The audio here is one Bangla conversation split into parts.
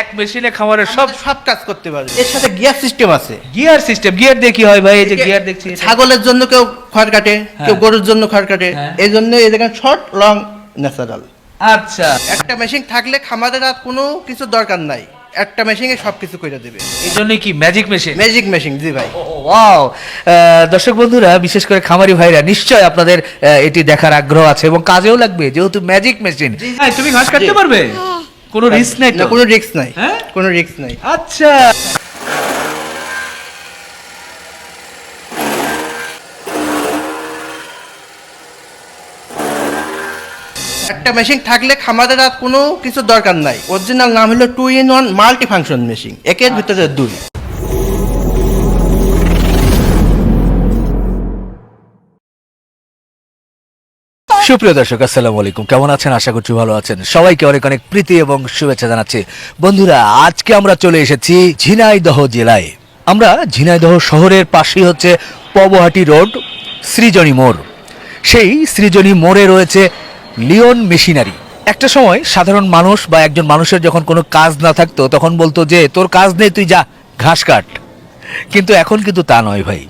এক মেশিনে খামারের সব সব কাজ করতে পারবে। এর সাথে গিয়ার সিস্টেম আছে। গিয়ার সিস্টেম গিয়ার দিয়ে কি হয় ভাই? এই যে গিয়ার দেখছি ছাগলের জন্য কেউ খড় কাটে কেউ হ্যাঁ। গরুর জন্য খড় কাটে। হ্যাঁ। এই জন্য এই দেখেন শর্ট লং ন্যাচারাল আচ্ছা। একটা মেশিন থাকলে খামারের আর কোনো কিছু দরকার নাই। একটা মেশিনে সব কিছু করে দেবে। এই জন্যই কি ম্যাজিক মেশিন ম্যাজিক মেশিন জি ভাই। ওয়াও দর্শক বন্ধুরা বিশেষ করে খামারি ভাইরা নিশ্চয় আপনাদের এটি দেখার আগ্রহ আছে এবং কাজেও লাগবে যেহেতু ম্যাজিক মেশিন। তুমি ঘাস কাটতে পারবে? কোনো রিস্ক নাই না কোনো রিস্ক নাই। হ্যাঁ? কোনো রিস্ক নাই। আচ্ছা। একটা মেশিন থাকলে খামারের আর কোনো কিছু দরকার নাই। অরিজিনাল নাম হলো two in one multi function machine একের ভিতরে দুই। সুপ্রিয় দর্শক, আসসালামু আলাইকুম। কেমন আছেন? আশা করছি ভালো আছেন। সবাইকে অনেক অনেক প্রীতি এবং শুভেচ্ছা জানাচ্ছি। বন্ধুরা, আজকে আমরা চলে এসেছি ঝিনাইদহ জেলায়। আমরা ঝিনাইদহ শহরের পাশেই হচ্ছে পবহাটি রোড, সৃজনী মোড়। সেই সৃজনী মোড়ে রয়েছে লিওন মেশিনারি। একটা সময় সাধারণ মানুষ বা একজন মানুষের যখন কোনো কাজ না থাকতো, তখন বলতো যে, তোর কাজ নেই, তুই যা, ঘাস কাট। কিন্তু এখন কিন্তু তা নয় ভাই।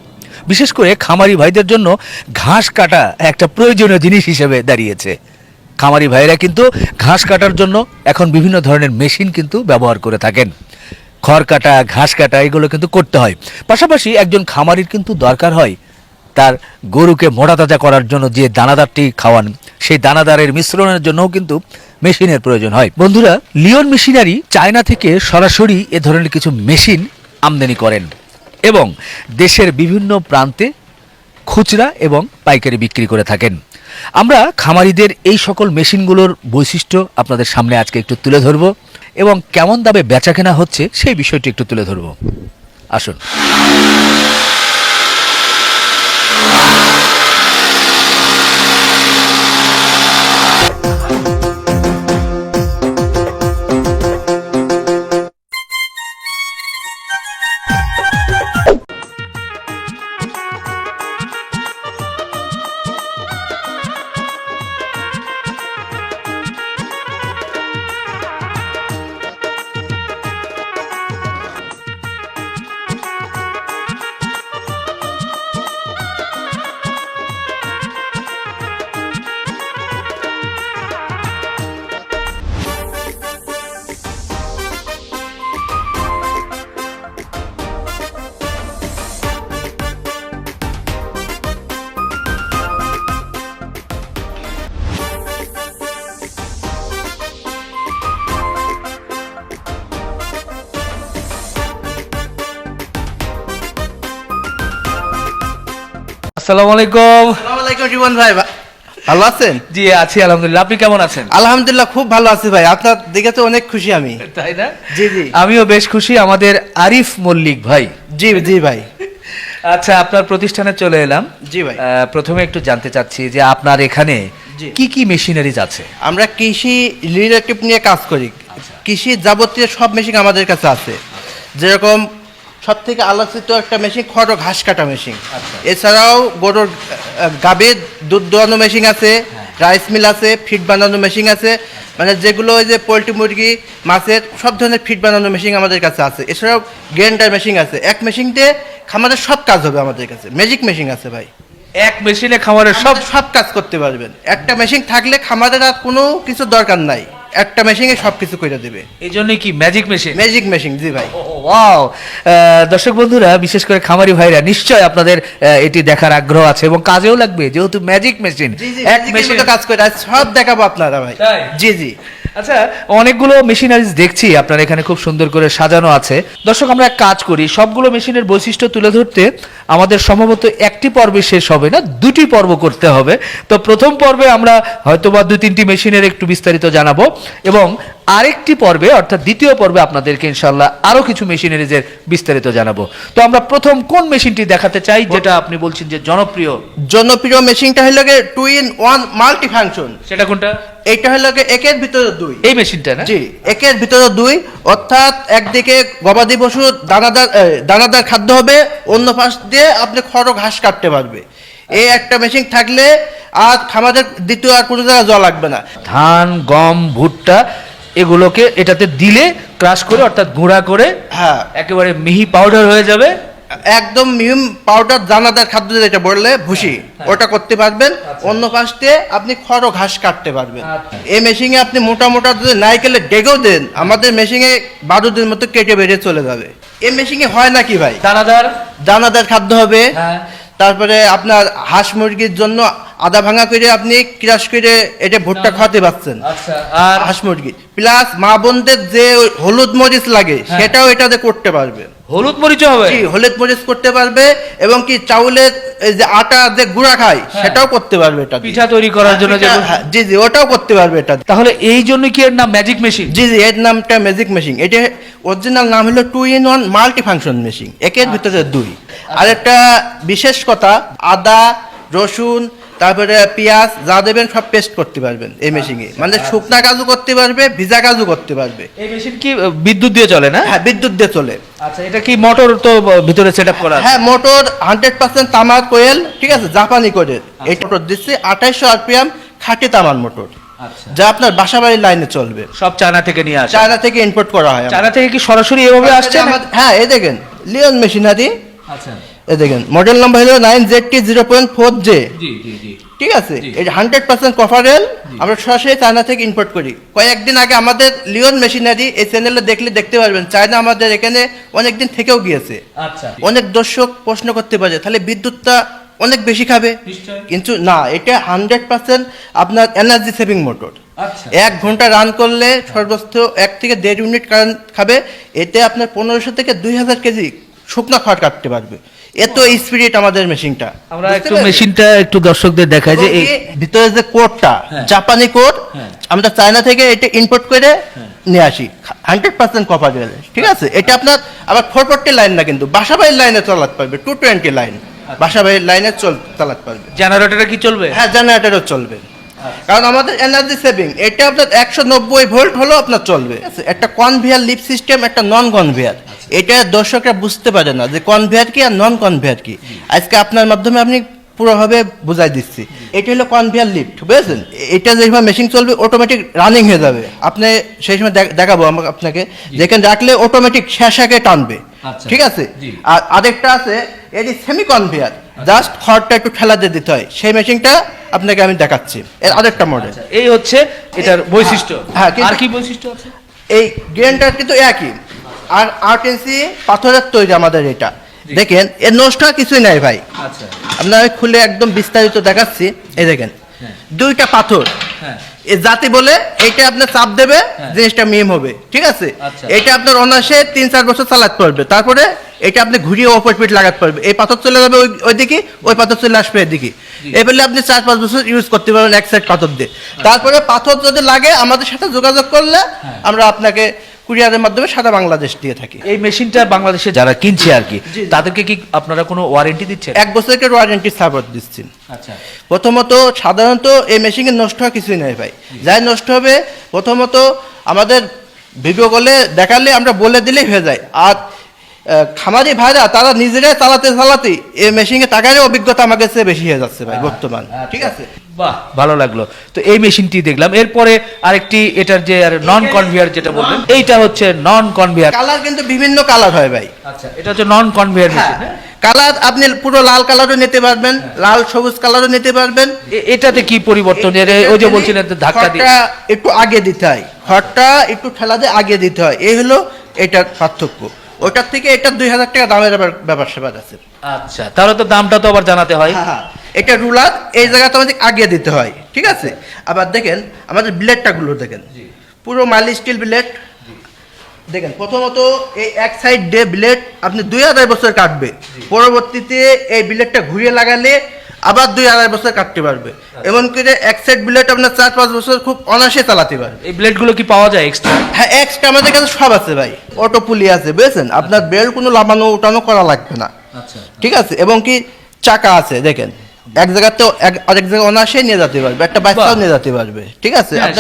বিশেষ করে খামারি ভাইদের জন্য ঘাস কাটা একটা প্রয়োজনীয় জিনিস হিসেবে দাঁড়িয়েছে। খামারি ভাইরা কিন্তু ঘাস কাটার জন্য এখন বিভিন্ন ধরনের মেশিন কিন্তু ব্যবহার করে থাকেন। খড় কাটা, ঘাস কাটা, এগুলো কিন্তু করতে হয়। পাশাপাশি একজন খামারির কিন্তু দরকার হয় তার গরুকে মোটা তাজা করার জন্য যে দানাদারটি খাওয়ান, সেই দানাদারের মিশ্রণের জন্যও কিন্তু মেশিনের প্রয়োজন হয়। বন্ধুরা, লিওন মেশিনারি চায়না থেকে সরাসরি এ ধরনের কিছু মেশিন আমদানি করেন। এবং দেশের বিভিন্ন প্রান্তে খুচরা এবং পাইকারি বিক্রি করে থাকেন। আমরা খামারিদের এই সকল মেশিনগুলোর বৈশিষ্ট্য আপনাদের সামনে আজকে একটু তুলে ধরব এবং কেমন দামে বেচা কেনা হচ্ছে সেই বিষয়টি একটু তুলে ধরব। আসুন। আসসালামু আলাইকুম। আসসালামু আলাইকুম জীবন ভাই ভালো আছেন? জি আছি আলহামদুলিল্লাহ। আপনি কেমন আছেন? আলহামদুলিল্লাহ খুব ভালো আছি ভাই। আপনার দেখে তো অনেক খুশি আমি। তাই না? জি, জি। আমিও বেশ খুশি। আমাদের আরিফ মল্লিক ভাই। জি জি ভাই। আচ্ছা আপনার প্রতিষ্ঠানে চলে এলাম। জি ভাই। প্রথমে একটু জানতে চাচ্ছি যে আপনার এখানে কি কি মেশিনারিজ আছে? আমরা কৃষি রিলেটিভ নিয়ে কাজ করি। কৃষি যাবতীয় সব মেশিন আমাদের কাছে আছে। যেরকম সব থেকে আলোচিত একটা মেশিন খড় ঘাস কাটা মেশিন এছাড়াও গরুর গাভীর দুধ দোয়ানো মেশিন আছে রাইস মিল আছে ফিড বানানো মেশিন আছে। মানে যেগুলো ওই যে পোলট্রি মুরগি মাছের সব ধরনের ফিড বানানো মেশিন আমাদের কাছে আছে। এছাড়াও গ্রাইন্ডার মেশিন আছে। এক মেশিন দিয়ে খামারের সব কাজ হবে আমাদের কাছে। ম্যাজিক মেশিন আছে ভাই। এক মেশিনে খামারের সব সব কাজ করতে পারবেন। একটা মেশিন থাকলে খামারের আর কোনো কিছু দরকার নাই। একটা মেশিনে সব কিছু করে দেবে। এই জন্যই কি ম্যাজিক মেশিন ম্যাজিক মেশিন জি ভাই। ওয়াও দর্শক বন্ধুরা বিশেষ করে খামারি ভাইরা নিশ্চয় আপনাদের এটি দেখার আগ্রহ আছে এবং কাজেও লাগবে যেহেতু ম্যাজিক মেশিন এক মেশিন মেশিন কাজ করে সব দেখাবো আপনারা ভাই। জি জি। আচ্ছা অনেকগুলো মেশিনারিজ দেখছি, আপনার এখানে খুব সুন্দর করে সাজানো আছে। দর্শক, আমরা এক কাজ করি, সবগুলো মেশিনের বৈশিষ্ট্য তুলে ধরতে আমাদের সম্ভবত একটি পর্বে শেষ হবে না, দুটি পর্ব করতে হবে। তো প্রথম পর্বে আমরা হয়তোবা দু তিনটি মেশিনের একটু বিস্তারিত জানাব এবং আরেকটি পর্বে অর্থাৎ দ্বিতীয় পর্বে আপনাদেরকে ইনশাল্লাহ আরও কিছু মেশিনারিজের বিস্তারিত জানাব। তো আমরা প্রথম কোন মেশিনটি দেখাতে চাই যেটা আপনি বলছেন যে জনপ্রিয়? জনপ্রিয় মেশিনটা হলো গিয়ে two in one multi function সেটা কোনটা? এইটা হলো গিয়ে একের ভিতরে দুই। এই মেশিনটা না? জি একের ভিতরে দুই। অর্থাৎ একদিকে গবাদি পশু দানাদার দানাদার খাদ্য হবে অন্য পাশ দিয়ে আপনি খড় ঘাস কাটতে পারবে। এই একটা মেশিন থাকলে আর খামারের দ্বিতীয় আর কোনো জায়গায় জল লাগবে না। ধান গম ভুট্টা এগুলোকে এটাতে দিলে ক্রাশ করে অর্থাৎ গুঁড়া করে হ্যাঁ। একেবারে মিহি পাউডার হয়ে যাবে। একদম মিহিম পাউডার দানাদার খাদ্য যেটা বললে ভুসি হ্যাঁ। ওটা করতে পারবেন। অন্য পাশে আপনি খড় ও ঘাস কাটতে পারবেন। আচ্ছা। এই মেশিনে আপনি মোটা মোটা যদি নাইকেলের ডেগেও দেন আমাদের মেশিনে বারোদের মতো কেটে বেরিয়ে চলে যাবে। এই মেশিনে হয় নাকি ভাই? দানাদার। দানাদার খাদ্য হবে। হ্যাঁ। তারপরে আপনার হাঁস মুরগির জন্য আদা ভাঙা করে আপনি ক্রাশ করে এটা ভুট্টা খাওয়াতে পারছেন। আচ্ছা আর হাঁস মুরগি। প্লাস মা বোনদের যে হলুদ মরিচ লাগে হ্যাঁ। সেটাও এটাতে করতে পারবে। হলুদ মরিচ হবে? জি হলুদ মরিচ করতে পারবে এবং কি চাউলের এই যে আটা যে গুঁড়া খায় সেটাও করতে পারবে এটা পিঠা তৈরি করার জন্য যে হ্যাঁ, জি জি ওটাও করতে পারবে এটা তাহলে এই জন্য কি এর নাম ম্যাজিক মেশিন জি জি এর নামটা ম্যাজিক মেশিন এটা অরিজিনাল নাম হলো two in one multi function machine একের ভিতরে দুই। আর একটা বিশেষ কথা আদা রসুন তারপরে পেঁয়াজ যা দেবেন সব পেস্ট করতে পারবেন এই মেশিনে মানে শুকনা কাজু করতে পারবে ভিজা কাজু করতে পারবে। এই মেশিন কি বিদ্যুৎ দিয়ে চলে না? হ্যাঁ বিদ্যুৎ দিয়ে চলে। আচ্ছা এটা কি মোটর তো ভিতরে সেট আপ করা আছে? হ্যাঁ মোটর হান্ড্রেড পার্সেন্ট তামার কোয়েল ঠিক আছে? জাপানি কোয়েল এই মোটর দিচ্ছে আঠাইশশো আরপিএম খাঁটি তামার মোটর আচ্ছা। যা আপনার বাসাবাড়ির লাইনে চলবে। সব চায়না থেকে নিয়ে আসে। চায়না থেকে ইম্পোর্ট করা হয়। চায়না থেকে কি সরাসরি এভাবে আসছে হ্যাঁ এই দেখেন লিওন মেশিনারি আচ্ছা। এই দেখেন মডেল নাম্বার হলো nine Z T zero point four J G G G. ঠিক আছে। এটা হান্ড্রেড পার্সেন্ট কভারেল আমরা সরাসরি চায়না থেকে ইম্পোর্ট করি। কয়েকদিন আগে আমাদের লিওন মেশিনারি এই চ্যানেলে দেখলে দেখতে পারবেন চায়না আমাদের এখানে অনেকদিন থেকেও গিয়েছে। আচ্ছা। অনেক দর্শক প্রশ্ন করতে পারে তাহলে বিদ্যুৎটা অনেক বেশি খাবে। কিন্তু না এটা হান্ড্রেড পার্সেন্ট আপনার এনার্জি সেভিং মোটর এক ঘণ্টা রান করলে সর্বোচ্চ এক থেকে দেড় ইউনিট কারেন্ট খাবে এতে আপনার পনেরোশো থেকে দুই হাজার কেজি শুকনো খড় কাটতে পারবে। এত স্পিরিট আমাদের মেশিনটা আমরা একটু মেশিনটা একটু দর্শকদের দেখাই যে এই ভিতরে যে কোডটা হ্যাঁ। জাপানি কোড হ্যাঁ। আমরা চায়না থেকে এটা ইম্পোর্ট করে নিয়ে আসি। হান্ড্রেড পার্সেন্ট কপার ঠিক আছে? এটা আপনার আবার ফোর ফোরটি লাইন না কিন্তু বাসাবাড়ির লাইনে চালাতে পারবে টু টোয়েন্টি লাইন বাসাবাড়ির লাইনে চল চালাতে পারবে। জেনারেটরে কি চলবে? হ্যাঁ জেনারেটরও চলবে। কারণ আমাদের এনার্জি সেভিং এটা আপনার একশো নব্বই ভোল্ট হলেও আপনার চলবে। একটা কনভেয়ার লিপ সিস্টেম একটা নন কনভেয়ার এটা দর্শকরা বুঝতে পারে না যে কনভেয়ার কি আর নন কনভেয়ার কি। আজকে আপনার মাধ্যমে আপনি পুরোভাবে বুঝাই দিচ্ছি। এটা হলো কনভেয়ার লিফট বুঝেছেন? এটা যেভাবে মেশিন চলবে অটোমেটিক রানিং হয়ে যাবে। আপনি সেই সময় দেখাবো আমাকে আপনাকে। যেখানে রাখলে অটোমেটিক শেষাকে টানবে। আচ্ছা। ঠিক আছে? আর আরেকটা আছে এটি সেমি কনভেয়ার জাস্ট খড়টা একটু ঠেলা দিয়ে দিতে হয়। সেই মেশিনটা আপনাকে আমি দেখাচ্ছি। এর আরেকটা মডেল আচ্ছা, এই হচ্ছে এটার বৈশিষ্ট্য। হ্যাঁ, আর কি বৈশিষ্ট্য আছে? এই গ্রেনটা কিন্তু একই। আর আট ইঞ্চি পাথরের তৈরি আমাদের এটা। দেখেন এর নষ্ট কিছুই নাই ভাই। আচ্ছা। আপনার আমি খুলে একদম বিস্তারিত দেখাচ্ছি। এই দেখেন হ্যাঁ। দুইটা পাথর। হ্যাঁ। এ জাতি বলে এইটা আপনার চাপ দেবে হ্যাঁ। জিনিসটা মিম হবে ঠিক আছে? আচ্ছা। এটা আপনার অনাসে তিন চার বছর চালাতে পারবে। তারপরে এটা আপনি ঘুরিয়ে অপর পিঠ লাগাতে পারবে। এই পাথর চলে যাবে ওই ওইদিকে ওই পাথর চলে আসবে এদিকে। এই বলে আপনি চার পাঁচ বছর ইউজ করতে পারবেন এক সাইড পাথর দিয়ে। আচ্ছা। তারপরে পাথর যদি লাগে আমাদের সাথে যোগাযোগ করলে। আমরা আপনাকে কুরিয়ারের মাধ্যমে সারা বাংলাদেশ দিয়ে থাকি। এই মেশিনটা বাংলাদেশে যারা কিনছে আর কি। তাদেরকে কি আপনারা কোনো ওয়ারেন্টি দিচ্ছেন? এক বছরের ওয়ারেন্টি সাপোর্ট দিচ্ছি। আচ্ছা। প্রথমত সাধারণত এই মেশিনের নষ্ট হওয়া কিছুই নয় ভাই। যাই নষ্ট হবে প্রথমত আমাদের ভিডিও কলে দেখালে আমরা বলে দিলেই হয়ে যায়। আর খামারি ভাইরা তারা নিজেরাই চালাতে চালাতে এই মেশিনে টাকারই অভিজ্ঞতা আমার কাছে বেশি হয়ে যাচ্ছে ভাই বর্তমান। ঠিক আছে? বাহ। ভালো লাগল। তো এই মেশিনটি দেখলাম। এরপরে আরেকটি এটার যে নন কনভেয়ার যেটা বললেন এইটা হচ্ছে নন কনভেয়ার কালার কিন্তু বিভিন্ন কালার হয় ভাই। আচ্ছা এটা হচ্ছে নন কনভেয়ার মেশিন কালার আপনি পুরো লাল কালারও নিতে পারবেন লাল সবুজ কালারও নিতে পারবেন। এটাতে কি পরিবর্তন? এর ওই যে বলছিলেন যে ধাক্কা দিয়ে। একটু আগে দিতে হয় খড়টা একটু ঠেলা দিয়ে আগে দিতে হয় এই হলো এটার পার্থক্য। ওটার থেকে এটা দুই হাজার টাকা দামের ব্যাপার স্যাপার আছে। আচ্ছা তাহলে তো দামটা তো আবার জানাতে হয়। হ্যাঁ, হ্যাঁ। এটা রুলার এই জায়গাতে আমাদের আগে দিতে হয় ঠিক আছে? আবার দেখেন আমাদের ব্লেডটা গুলো দেখেন। পুরো মাইল স্টিল ব্লেড দেখেন প্রথমত এই এক সাইড ডে ব্লেড আপনি দুই আড়াই বছর কাটবে। পরবর্তীতে এই ব্লেডটা ঘুরিয়ে লাগালে আবার দুই আড়াই বছর কাটতে পারবে। এমন করে এক সাইড ব্লেড আপনার চার পাঁচ বছর খুব অনায়াসে চালাতে পারবে। এই ব্লেডগুলো কি পাওয়া যায় এক্সট্রা হ্যাঁ এক্সট্রা আমাদের কাছে সব আছে ভাই। অটো পুলি আছে বুঝেছেন? আপনার বেল্ট কোনো লাগানো উঠানো করা লাগবে না। আচ্ছা। ঠিক আছে? এবং কি চাকা আছে দেখেন। এক জায়গাতে আরেক জায়গায় নিয়ে যেতে পারবে একটা বাচ্চাও নিয়ে যেতে পারবে ঠিক আছে? হ্যাঁ।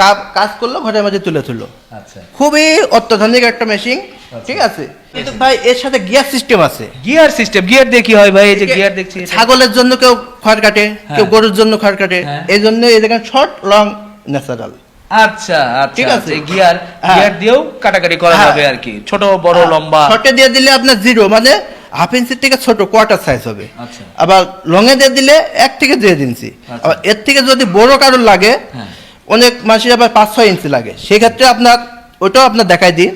কা- কাজ করল ঘরের মাঝে তুলে তুলো আচ্ছা। খুবই অত্যাধুনিক একটা মেশিন ঠিক আছে? কিন্তু ভাই এর সাথে গিয়ার সিস্টেম আছে। গিয়ার সিস্টেম গিয়ার দিয়ে কি হয় ভাই? এই যে গিয়ার দেখছি ছাগলের জন্য কেউ খড় কাটে কেউ গরুর জন্য খড় কাটে হ্যাঁ। এই জন্য এই দেখেন শর্ট লং ন্যাচারাল আচ্ছা আচ্ছা ঠিক আছে। গিয়ার হ্যাঁ। গিয়ার দিয়েও কাটাকাটি করা হ্যাঁ। যাবে আর কি ছোট বড় লম্বা শর্টে দিয়ে দিলে আপনার জিরো মানে হাফ ইঞ্চির থেকে ছোট কোয়ার্টার সাইজ হবে আচ্ছা। আবার লঙে দিয়ে দিলে এক থেকে দেড় ইঞ্চি আচ্ছা। আবার এর থেকে যদি বড় কারোর লাগে হ্যাঁ। অনেক মাসের আবার পাঁচ ছয় ইঞ্চি লাগে সেক্ষেত্রে আপনার ওটাও আপনার দেখাই দিন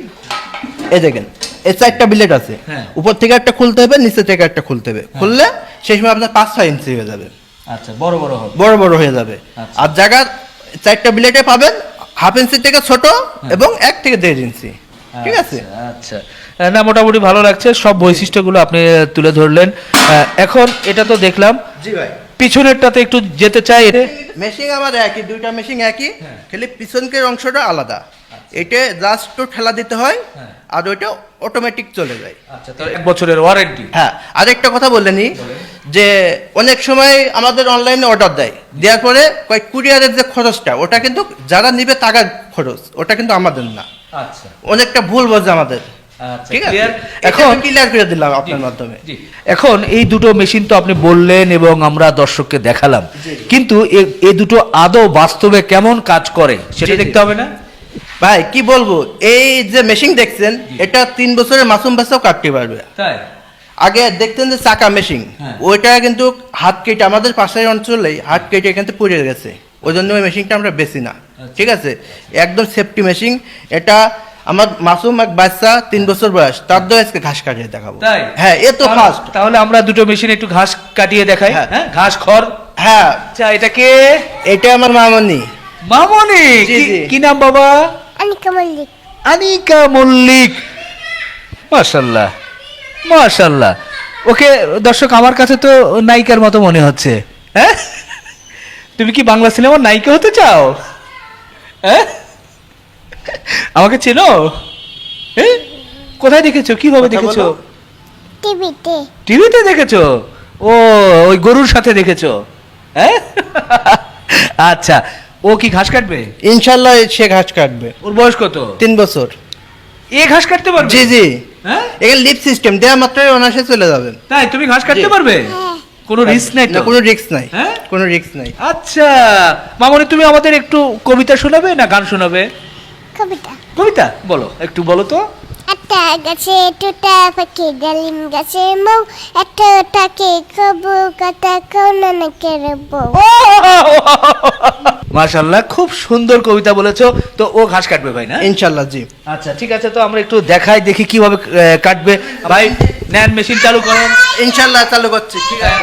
এই দেখেন এই চারটা বিলেট আছে হ্যাঁ। উপর থেকে একটা খুলতে হবে নিচে থেকে একটা খুলতে হবে খুললে সেই সময় আপনার পাঁচ ছয় ইঞ্চি হয়ে যাবে আচ্ছা বড় বড় হবে বড় বড় হয়ে যাবে আচ্ছা। আর জায়গার চারটা বিলেটে পাবেন হাফ ইঞ্চি থেকে ছোট হ্যাঁ। এবং এক থেকে দেড় ইঞ্চি ঠিক আছে? আচ্ছা না মোটামুটি ভালো লাগছে সব বৈশিষ্ট্যগুলো আপনি তুলে ধরলেন। এখন এটা তো দেখলাম। জি ভাই। পিছনেরটাতে একটু যেতে চাই। মেশিন আমার একই দুইটা মেশিন একই হ্যাঁ। খালি পিছনকের অংশটা আলাদা। এটা জাস্ট তো ঠেলা দিতে হয় হ্যাঁ। আর ওইটা অটোমেটিক চলে যায়। আচ্ছা তো এক বছরের ওয়ারেন্টি হ্যাঁ আরেকটা কথা বললেনি যে অনেক সময় আমাদের অনলাইনে অর্ডার দেয়। দেওয়ার পরে কয়েক কুরিয়ারের যে খরচটা ওটা কিন্তু যারা নিবে টাকার খরচ ওটা কিন্তু আমাদের না। আচ্ছা। অনেকটা ভুল বোঝে আমাদের। আচ্ছা, ঠিক আছে? এখন এখন- ক্লিয়ার করে দিলাম আপনার মাধ্যমে। এখন এই দুটো মেশিন তো আপনি বললেন এবং আমরা দর্শককে দেখালাম। কিন্তু এ- এ দুটো আদৌ বাস্তবে কেমন কাজ করে সেটা। দেখতে হবে না? ভাই কি বলব? এই যে মেশিন দেখছেন এটা তিন বছরের মাসুম বাচ্চাও কাটতে পারবে। তাই? আগে দেখতেন যে চাকা মেশিন হ্যাঁ। ওইটা কিন্তু হাত কেটে আমাদের পাশের অঞ্চলেই হাত কেটে এখান থেকে পুড়ে গেছে। ওই জন্য ওই মেশিনটা আমরা বেশি না। ঠিক আছে? একদম সেফটি মেশিন এটা আমার মাসুম এক বাচ্চা তিন বছর বয়স তার দয় আজকে ঘাস কাটিয়ে দেখাবো। হ্যাঁ এ তো তাহলে- ফার্স্ট তাহলে আমরা দুটো মেশিন একটু ঘাস কাটিয়ে দেখাই হ্যাঁ। হ্যাঁ? ঘাস খড়। হ্যাঁ। আচ্ছা এটাকে এটা আমার মামনি। মামনি? কি- নাম বাবা? Anika Malik. আনিকা মল্লিক। মাশাল্লাহ মাশাল্লাহ ওকে দর্শক আমার কাছে তো নায়িকার মতো মনে হচ্ছে। হ্যাঁ? তুমি কি বাংলা সিনেমার নায়িকা হতে চাও? হ্যাঁ? আমাকে চেনো? হ্যাঁ? কোথায় দেখেছ? কীভাবে দেখেছ? টিভিতে। টিভিতে দেখেছ? ও ওই গরুর সাথে দেখেছ। হ্যাঁ? আচ্ছা ও কি ঘাস কাটবে? ইনশাল্লাহ সে ঘাস কাটবে। ওর বয়স কত? তিন বছর। এ ঘাস কাটতে পারবে? জি জি। হ্যাঁ? এখানে লিপ সিস্টেম দেওয়া মাত্রই অনাসে চলে যাবেন তাই? তুমি ঘাস কাটতে পারবে? কোনো রিস্ক নাই তো? কোনো রিস্ক নাই। হ্যাঁ? কোনো রিস্ক নাই। আচ্ছা। মামনি তুমি আমাদের একটু কবিতা শোনাবে না গান শোনাবে? কবিতা। কবিতা? বলো একটু বলো তো। একটা গাছে টুটা পাখি ডালিম গাছে মৌ একটা তাকে কবু কথা কোন নাকে বউ। মাশাল্লাহ খুব সুন্দর কবিতা বলেছ। তো ও ঘাস কাটবে ভাই না? ইনশাল্লাহ জি। আচ্ছা ঠিক আছে তো আমরা একটু দেখাই দেখি কীভাবে কাটবে। ভাই ন্যান মেশিন চালু করেন। ইনশাল্লাহ চালু করছি। ঠিক আছে।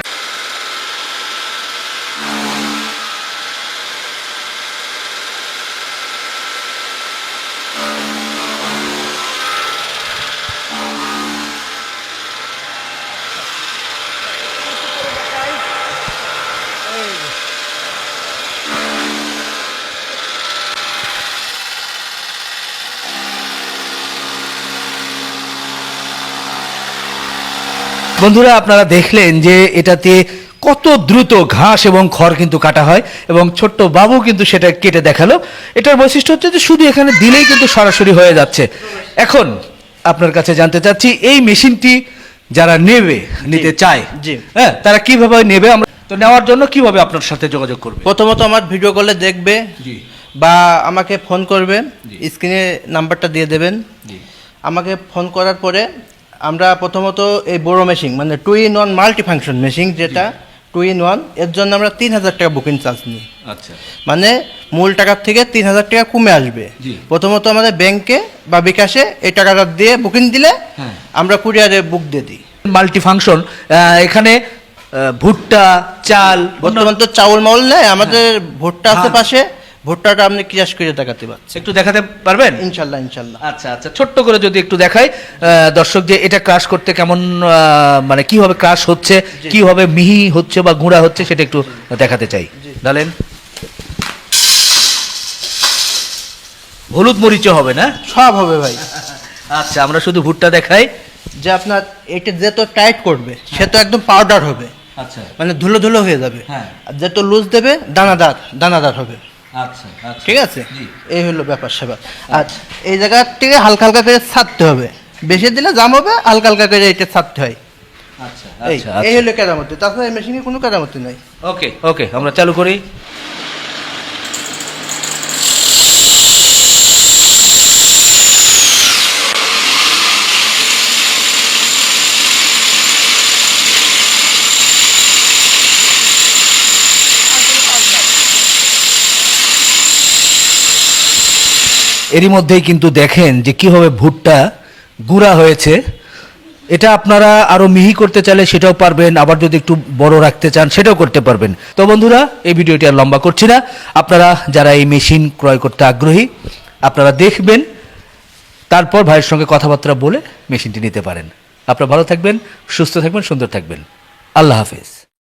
বন্ধুরা আপনারা দেখলেন যে এটাতে কত দ্রুত ঘাস এবং খড় কিন্তু কাটা হয় এবং ছোট্ট বাবু কিন্তু সেটা কেটে দেখাল। এটার বৈশিষ্ট্য হচ্ছে যে শুধু এখানে দিলেই কিন্তু সরাসরি হয়ে যাচ্ছে। এখন আপনার কাছে জানতে চাচ্ছি এই মেশিনটি যারা নেবে নিতে চায়। হ্যাঁ তারা কীভাবে নেবে? আমরা তো নেওয়ার জন্য কীভাবে আপনার সাথে যোগাযোগ করবে? প্রথমত আমার ভিডিও কলে দেখবে বা আমাকে ফোন করবে স্ক্রিনে নাম্বারটা দিয়ে দেবেন। আমাকে ফোন করার পরে আমরা প্রথমত এই বড় মেশিন মানে two in one multi function machine যেটা টু ইন ওয়ানের জন্য আমরা তিন হাজার টাকা বুকিং চার্জ নিই। আচ্ছা। মানে মূল টাকার থেকে তিন হাজার টাকা কমে আসবে। প্রথমত আমাদের ব্যাংকে বা বিকাশে এই টাকাটা দিয়ে বুকিং দিলে হ্যাঁ। আমরা কুরিয়ারে বুক দিয়ে দিই। মাল্টি ফাংশন এখানে ভুট্টা চাল বর্তমান তো চাউল মাউল নেই আমাদের হ্যাঁ। ভুট্টা আছে পাশে। ভুট্টাটা আপনি ক্রিয়াস করে দেখাতে পারছেন। একটু দেখাতে পারবেন? ইনশাল্লাহ ইনশাল্লাহ। আচ্ছা আচ্ছা ছোট্ট করে যদি একটু দেখাই দর্শক যে এটা ক্রাশ করতে কেমন মানে কীভাবে ক্রাশ হচ্ছে কীভাবে মিহি হচ্ছে বা গুঁড়া হচ্ছে সেটা একটু দেখাতে চাই। ডালেন। হলুদ মরিচও হবে না? সব হবে ভাই। আচ্ছা আমরা শুধু ভুট্টা দেখাই। যে আপনার এটা যে তো টাইট করবে সে তো একদম পাউডার হবে। আচ্ছা। মানে ধুলো ধুলো হয়ে যাবে। হ্যাঁ। আর যে তো লুজ দেবে দানাদার দানাদার হবে। ঠিক আছে? এই হলো ব্যাপার স্যাপার আচ্ছা এই জায়গা থেকে হালকা হালকা করে ছাড়তে হবে। বেশি দিলে জাম হবে হালকা হালকা করে এটা ছাড়তে হয়। আচ্ছা এই আচ্ছা হলো কেরামতি। তাছাড়া এই মেশিনে কোনো কেরামতি নাই। ওকে ওকে আমরা চালু করি। এরই মধ্যেই কিন্তু দেখেন যে কীভাবে ভুট্টা গুঁড়া হয়েছে। এটা আপনারা আরও মিহি করতে চাইলে সেটাও পারবেন, আবার যদি একটু বড় রাখতে চান সেটাও করতে পারবেন। তো বন্ধুরা, এই ভিডিওটি আর লম্বা করছি না। আপনারা যারা এই মেশিন ক্রয় করতে আগ্রহী, আপনারা দেখবেন, তারপর ভাইয়ের সঙ্গে কথাবার্তা বলে মেশিনটি নিতে পারেন। আপনারা ভালো থাকবেন, সুস্থ থাকবেন, সুন্দর থাকবেন। আল্লাহ হাফেজ।